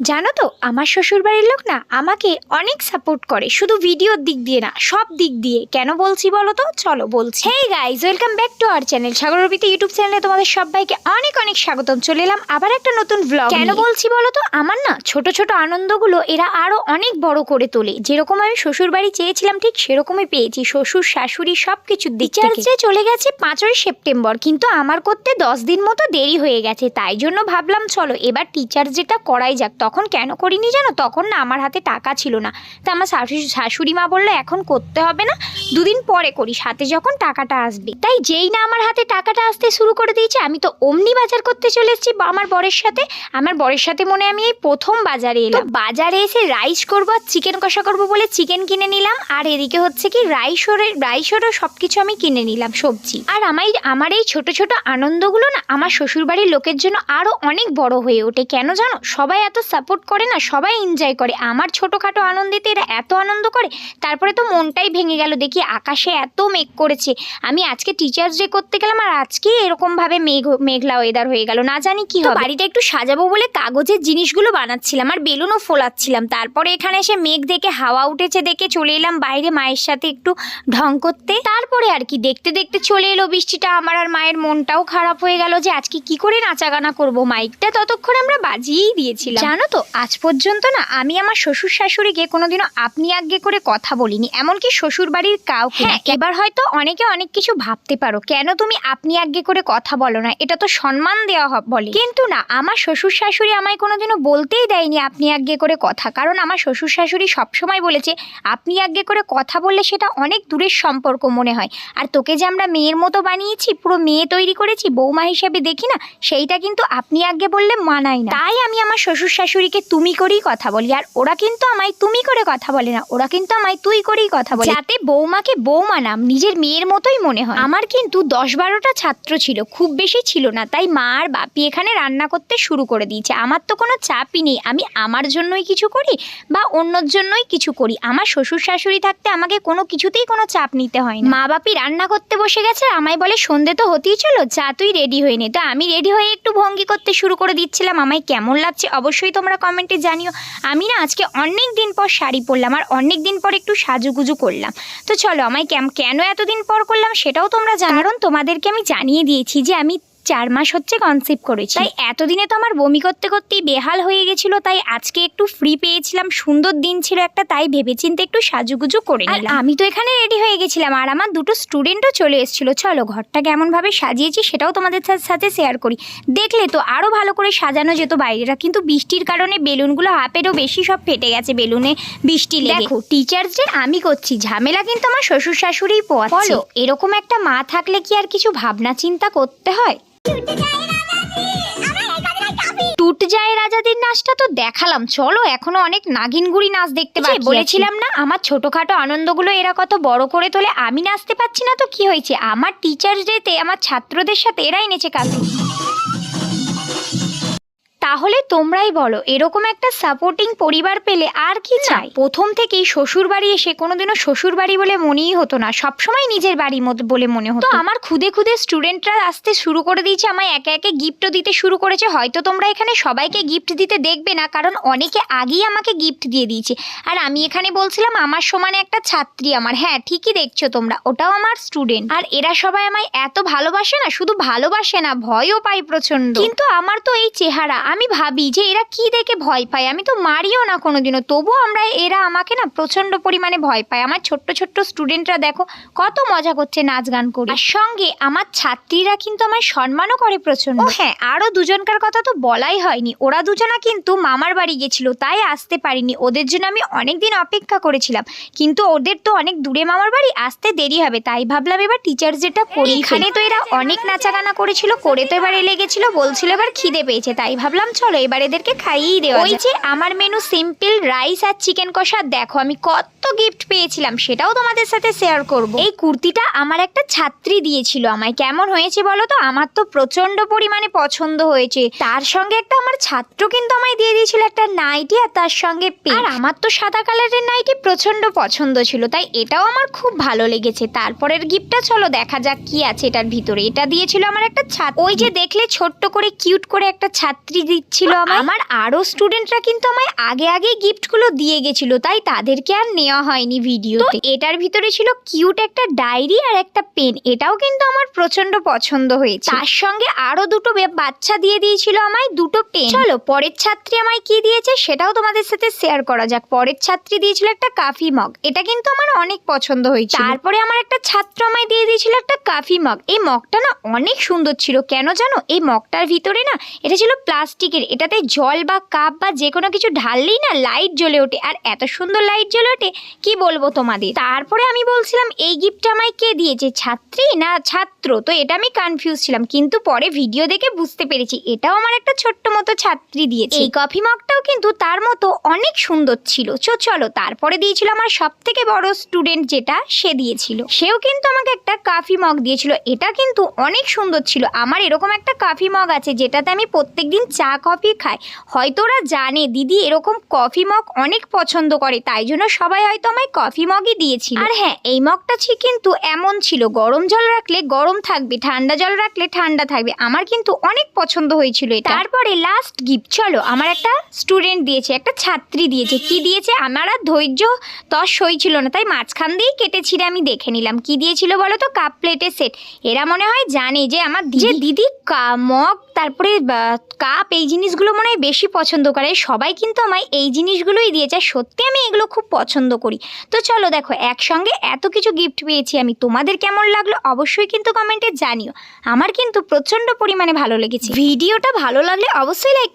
জানো তো আমার শ্বশুরবাড়ির লোক না আমাকে অনেক সাপোর্ট করে। শুধু ভিডিওর দিক দিয়ে না সব দিক দিয়ে। কেন বলছি বলো তো? চলো বলছি। Hey guys welcome back to our channel সাগরবিতে YouTube চ্যানেলে তোমাদের সবাইকে অনেক অনেক স্বাগতম। চলে এলাম আবার একটা নতুন ব্লগ কেন বলছি বলো তো? আমার না ছোট ছোট আনন্দগুলো এরা আরও অনেক বড় করে তোলে। যেরকম আমি শ্বশুর বাড়ি চেয়েছিলাম ঠিক সেরকমই পেয়েছি। শ্বশুর শাশুড়ি সবকিছুর দিক থেকে। যে চলে গেছে পাঁচই সেপ্টেম্বর কিন্তু আমার করতে দশ দিন মতো দেরি হয়ে গেছে। তাই জন্য ভাবলাম চলো এবার টিচার যেটা করাই যাক তখন কেন করিনি জানো? তখন না আমার হাতে টাকা ছিল না। তা আমার শাশুড়ি শাশুড়ি মা বলল, এখন করতে হবে না, দুদিন পরে করি, সাথে যখন টাকাটা আসবে। তাই যেই না আমার হাতে টাকাটা আসতে শুরু করে দিয়েছে, আমি তো অমনি বাজার করতে চলে এসেছি আমার বরের সাথে। আমার বরের সাথে মনে আমি এই প্রথম বাজারে এলাম। বাজারে এসে রাইস করব আর চিকেন কষা করব বলে চিকেন কিনে নিলাম। আর এদিকে হচ্ছে কি রাইসরের রাইসরও সব কিছু আমি কিনে নিলাম, সবজি। আর আমার আমার এই ছোট ছোট আনন্দগুলো না আমার শ্বশুরবাড়ির লোকের জন্য আরও অনেক বড় হয়ে ওঠে। কেন জানো? সবাই এত সাপোর্ট করে না সবাই এনজয় করে। আমার ছোটোখাটো আনন্দেতে এরা এত আনন্দ করে তারপরে তো মনটাই ভেঙে গেল। দেখি আকাশে এত মেঘ করেছে। আমি আজকে টিচার্স ডে করতে গেলাম আর আজকে এরকমভাবে মেঘ মেঘলা ওয়েদার হয়ে গেল। না জানি কি হবে। বাড়িটা একটু সাজাবো বলে কাগজের জিনিসগুলো বানাচ্ছিলাম আর বেলুনও ফোলাচ্ছিলাম। তারপরে এখানে এসে মেঘ দেখে হাওয়া উঠেছে দেখে চলে এলাম বাইরে মায়ের সাথে একটু ঢং করতে। তারপরে আর কি দেখতে দেখতে চলে এলো বৃষ্টিটা। আমার আর মায়ের মনটাও খারাপ হয়ে গেল যে আজকে কি করে নাচাগানা করব? মাইকটা ততক্ষণ আমরা বাজিয়েই দিয়েছিলাম। জানো তো আজ পর্যন্ত না আমি আমার শ্বশুর শাশুড়িকে কোনোদিনও আপনি আজ্ঞে করে কথা বলিনি এমনকি শ্বশুর বাড়ির কাউকে হ্যাঁ এবার হয়তো অনেকে অনেক কিছু ভাবতে পারো কেন তুমি আপনি আজ্ঞে করে কথা বলো না? এটা তো সম্মান দেওয়া বলে। কিন্তু না আমার শ্বশুর শাশুড়ি আমায় কোনোদিনও বলতেই দেয়নি আপনি আজ্ঞে করে কথা কারণ আমার শ্বশুর শাশুড়ি সবসময় বলেছে আপনি আজ্ঞে করে কথা বললে সেটা অনেক দূরের সম্পর্ক মনে হয়। আর তোকে যে আমরা মেয়ের মতো বানিয়েছি পুরো মেয়ে তৈরি করেছি বৌমা হিসেবে দেখি না সেইটা কিন্তু আপনি আগে বললে মানায় না। তাই আমি আমার শ্বশুর শাশুড়িকে তুমি করেই কথা বলি আর ওরা কিন্তু আমায় তুমি করে কথা বলে না ওরা কিন্তু আমায় তুই করেই কথা বলে। যাতে বৌমাকে বৌমা নাম নিজের মেয়ের মতোই মনে হয়। আমার কিন্তু দশ বারোটা ছাত্র ছিল খুব বেশি ছিল না তাই মা আর বাপি এখানে রান্না করতে শুরু করে দিয়েছে। আমার তো কোনো চাপই নেই আমি আমার জন্যই কিছু করি বা অন্যর জন্যই কিছু করি। আমার শ্বশুর শাশুড়ি থাকতে আমাকে কোনো কিছুতেই কোনো চাপ নিতে হয় না। মা বাপি রান্না করতে বসে গেছে আমায় বলে সন্ধে তো হতেই চলো যা তুই রেডি হয়ে নে। তো আমি রেডি হয়ে একটু ভঙ্গি করতে শুরু করে দিচ্ছিলাম আমায় কেমন লাগছে অবশ্যই তোমরা কমেন্টে জানিও। আমি না আজকে অনেক দিন পর শাড়ি পরলাম আর অনেক দিন পর একটু সাজুগুজু করলাম। তো চলো আমায় কেন এতদিন পর করলাম সেটাও তোমরা জানো। তোমাদেরকে আমি জানিয়ে দিয়েছি যে আমি চার মাস হচ্ছে কনসেপ্ট করেছি। তাই এতদিনে তো আমার বমি করতে করতেই বেহাল হয়ে গেছিল তাই আজকে একটু ফ্রি পেয়েছিলাম সুন্দর দিন ছিল একটা তাই ভেবেচিন্তে একটু সাজুগুজু করে নিলাম। আমি তো এখানে রেডি হয়ে গেছিলাম আর আমার দুটো স্টুডেন্টও চলে এসেছিল। চলো ঘরটা কেমন ভাবে সাজিয়েছি সেটাও তোমাদের সাথে শেয়ার করি। দেখলে তো আরও ভালো করে সাজানো যেত বাইরেটা কিন্তু বৃষ্টির কারণে বেলুনগুলো হাফেরও বেশি সব ফেটে গেছে বেলুনে বৃষ্টি লেগে। দেখো টিচার্স ডে আমি করছি ঝামেলা কিন্তু আমার শ্বশুর শাশুড়ি পোয়াচ্ছে। এরকম একটা মা থাকলে কি আর কিছু ভাবনা চিন্তা করতে হয়? টুট যায় রাজাদের নাচটা তো দেখালাম। চলো এখনও অনেক নাগিনগুড়ি নাচ দেখতে পাচ্ছি বলেছিলাম না আমার ছোটখাটো আনন্দগুলো এরা কত বড় করে তোলে আমি নাচতে পারছি না তো কি হয়েছে? আমার টিচার্স ডেতে আমার ছাত্রদের সাথে এরাই নেচে কাঁদে তাহলে তোমরাই বলো এরকম একটা সাপোর্টিং পরিবার পেলে আর কি চাই? প্রথম থেকেই শ্বশুর বাড়ি এসে কোনোদিনও শ্বশুর বাড়ি বলে মনেই হতো না সবসময় নিজের বাড়ি মতো বলে মনে হতো। আমার খুদে খুদে স্টুডেন্টরা আসতে শুরু করে দিয়েছে আমায় একে একে গিফটও দিতে শুরু করেছে হয়তো তোমরা এখানে সবাইকে গিফট দিতে দেখবে না কারণ অনেকে আগেই আমাকে গিফট দিয়ে দিয়েছে। আর আমি এখানে বলছিলাম আমার সমানে একটা ছাত্রী আমার হ্যাঁ ঠিকই দেখছ তোমরা ওটাও আমার স্টুডেন্ট আর এরা সবাই আমায় এত ভালোবাসে না শুধু ভালোবাসে না ভয়ও পাই প্রচণ্ড কিন্তু আমার তো এই চেহারা আমি ভাবি যে এরা কি দেখে ভয় পায়। আমি তো মারিও না কোনোদিনও। তবুও আমরা এরা আমাকে না প্রচণ্ড পরিমাণে ভয় পায়। আমার ছোট্ট ছোট্ট স্টুডেন্টরা দেখো কত মজা করছে নাচ গান করে। আর সঙ্গে আমার ছাত্রীরা কিন্তু আমায় সম্মানও করে প্রচণ্ড ও হ্যাঁ আরও দুজনকার কথা তো বলাই হয়নি। ওরা দুজনা কিন্তু মামার বাড়ি গেছিল তাই আসতে পারিনি। ওদের জন্য আমি অনেক দিন অপেক্ষা করেছিলাম। কিন্তু ওদের তো অনেক দূরে মামার বাড়ি আসতে দেরি হবে। তাই ভাবলাম এবার টিচার্স যেটা করি। এখানে তো এরা অনেক নাচাগানা করেছিল করে তো এবার এলে গেছিল বলছিল এবার খিদে পেয়েছে। তাই ভাবলাম চলো এবার এদেরকে খাইয়েই দেওয়া ওই যে আমার মেনু সিম্পল রাইস আর চিকেন কষা দেখো আমি কত গিফট পেয়েছিলাম সেটাও তোমাদের সাথে শেয়ার করব। এই কুর্তিটা আমার একটা ছাত্রী দিয়েছিল আমায়। কেমন হয়েছে বলো তো? আমার তো প্রচণ্ড পরিমাণে পছন্দ হয়েছে। তার সঙ্গে একটা আমার ছাত্র কিন্তু আমায় দিয়ে দিয়েছিল একটা নাইটি আর তার সঙ্গে। আর আমার তো সাদা কালারের নাইটি প্রচণ্ড পছন্দ ছিল তাই এটাও আমার খুব ভালো লেগেছে। তারপরের গিফটটা চলো দেখা যাক কি আছে এটার ভিতরে। এটা দিয়েছিল আমার একটা ছাত্র। ওই যে দেখলে ছোট্ট করে কিউট করে একটা ছাত্রী দিচ্ছিল আমায়। আমার আরও স্টুডেন্টরা কিন্তু আমায় আগে আগে গিফটগুলো দিয়ে গেছিল তাই তাদেরকে আর নেওয়া হয়নি ভিডিও এটার ভিতরে ছিল কিউট একটা ডায়েরি আর একটা পেন এটাও কিন্তু আমার প্রচণ্ড পছন্দ হয়েছে। তার সঙ্গে আরও দুটো বাচ্চা দিয়ে দিয়েছিল আমায় দুটো পেন। চলো পরের ছাত্রী আমায় কি দিয়েছে সেটাও তোমাদের সাথে শেয়ার করা যাক। পরের ছাত্রী দিয়েছিল একটা কাফি মগ এটা কিন্তু আমার অনেক পছন্দ হয়েছে তারপরে আমার একটা ছাত্র আমায় দিয়ে দিয়েছিল একটা কাফি মগ। এই মগটা না অনেক সুন্দর ছিল কেন জানো? এই মগটার ভিতরে না এটা ছিল প্লাস্টিকের, এটাতে জল বা কাপ বা যে কোনো কিছু ঢাললেই না লাইট জ্বলে ওঠে। আর এত সুন্দর লাইট জ্বলে ওঠে, কি বলব তোমাদের? তারপরে আমি বলছিলাম, এই গিফটটা আমায় কে দিয়েছে? ছাত্রী না ছাত্র? তো এটা আমি কনফিউজ ছিলাম, কিন্তু পরে ভিডিও দেখে বুঝতে পেরেছি, এটাও আমার একটা ছোট্ট মতো ছাত্রী দিয়েছে। এই কফি মগটাও কিন্তু তার মতো অনেক সুন্দর ছিল। চো চলো, তারপরে দিয়েছিল আমার সব থেকে বড় স্টুডেন্ট যেটা, সে দিয়েছিল। সেও কিন্তু আমাকে একটা কাফি মগ দিয়েছিল। এটা কিন্তু অনেক সুন্দর ছিল। আমার এরকম একটা কাফি মগ আছে, যেটাতে আমি প্রত্যেকদিন চা কফি খায়। হয়তো ওরা জানে, দিদি এরকম কফি মগ অনেক পছন্দ করে, তাই জন্য সবাই হয়তো আমায় কফি মগই দিয়েছিল। আর হ্যাঁ এই মগটা ছি কিন্তু এমন ছিল, গরম জল রাখলে গরম থাকবে, ঠান্ডা জল রাখলে ঠান্ডা থাকবে, আমার কিন্তু অনেক পছন্দ হয়েছিল তারপরে লাস্ট গিফট চলো, আমার একটা স্টুডেন্ট দিয়েছে, একটা ছাত্রী দিয়েছে, কি দিয়েছে? আমার আর ধৈর্য তস সই ছিল না, তাই মাঝখান দিয়েই কেটে ছিঁড়ে আমি দেখে নিলাম। কি দিয়েছিল বলো তো? কাপ প্লেটের সেট এরা মনে হয় জানে যে আমার যে দিদি মগ, তারপরে কাপ এই জিনিসগুলো মনে হয় বেশি পছন্দ করে। সবাই কিন্তু আমায় এই জিনিসগুলোই দিয়েছে সত্যি আমি এগুলো খুব পছন্দ করি। তো চলো দেখো, একসঙ্গে এত কিছু গিফট পেয়েছি আমি। তোমাদের কেমন লাগল অবশ্যই কিন্তু কমেন্টে জানিও। আমার কিন্তু প্রচণ্ড পরিমাণে ভালো লেগেছে। ভিডিওটা ভালো লাগলে অবশ্যই লাইক